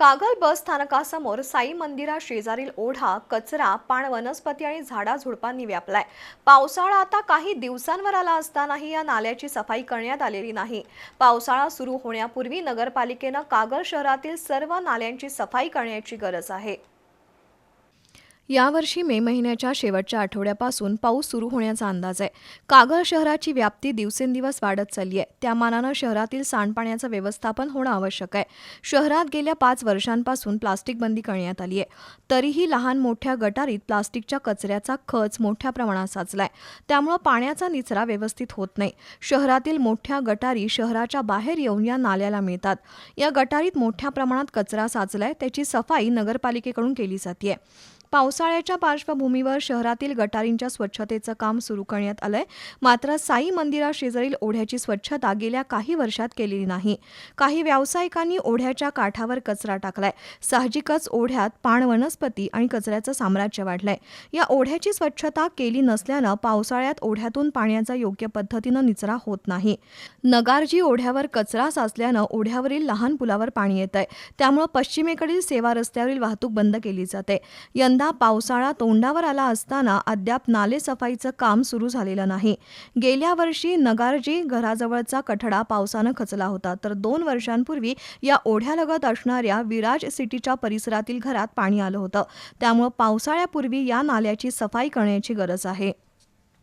कागल बस स्थानकासमोर साई मंदिरा शेजारील ओढा कचरा पाण वनस्पती आणि झाडाझुडपांनी व्यापलाय. पावसाळा आता काही दिवसांवर आला असतानाही या नाल्याची सफाई करण्यात आलेली नाही. पावसाळा सुरू होण्यापूर्वी नगरपालिकेनं कागल शहरातील सर्व नाल्यांची सफाई करण्याची गरज आहे. यावर्षी मे महिन्याच्या शेवटच्या आठवड्यापासून पाऊस सुरू होण्याचा अंदाज आहे. कागल शहराची व्याप्ती दिवसेंदिवस वाढत चालली आहे. त्या मानानं शहरातील सांडपाण्याचं व्यवस्थापन होणं आवश्यक आहे. शहरात गेल्या पाच वर्षांपासून प्लास्टिक बंदी करण्यात आली आहे. तरीही लहान मोठ्या गटारीत प्लास्टिकच्या कचऱ्याचा खच मोठ्या प्रमाणात साचलाय. त्यामुळं पाण्याचा निचरा व्यवस्थित होत नाही. शहरातील मोठ्या गटारी शहराच्या बाहेर येऊन या नाल्याला मिळतात. या गटारीत मोठ्या प्रमाणात कचरा साचलाय. त्याची सफाई नगरपालिकेकडून केली जाते पावसाळ्याच्या पार्श्वभूमीवर शहरातील गटारींच्या स्वच्छतेचं काम सुरू करण्यात आलंय. मात्र साई मंदिराशेजारील ओढ्याची स्वच्छता गेल्या काही वर्षात केलेली नाही. काही व्यावसायिकांनी ओढ्याच्या काठावर कचरा टाकलाय. साहजिकच ओढ्यात पाण वनस्पती आणि कचऱ्याचं साम्राज्य वाढलंय. या ओढ्याची स्वच्छता केली नसल्यानं पावसाळ्यात ओढ्यातून पाण्याचा योग्य पद्धतीनं निचरा होत नाही. नगारजी ओढ्यावर कचरा साचल्यानं ओढ्यावरील लहान पुलावर पाणी येत आहे त्यामुळं पश्चिमेकडील सेवा रस्त्यावरील वाहतूक बंद केली जाते. यंदा पावसाळा तोंडावर आला असताना अद्याप नालेसफाईचं काम सुरू झालेलं नाही. गेल्या वर्षी नगारजी घराजवळचा कठडा पावसानं खचला होता तर दोन वर्षांपूर्वी या ओढ्यालगत असणाऱ्या विराज सिटीच्या परिसरातील घरात पाणी आलं होतं. त्यामुळं पावसाळ्यापूर्वी या नाल्याची सफाई करण्याची गरज आहे.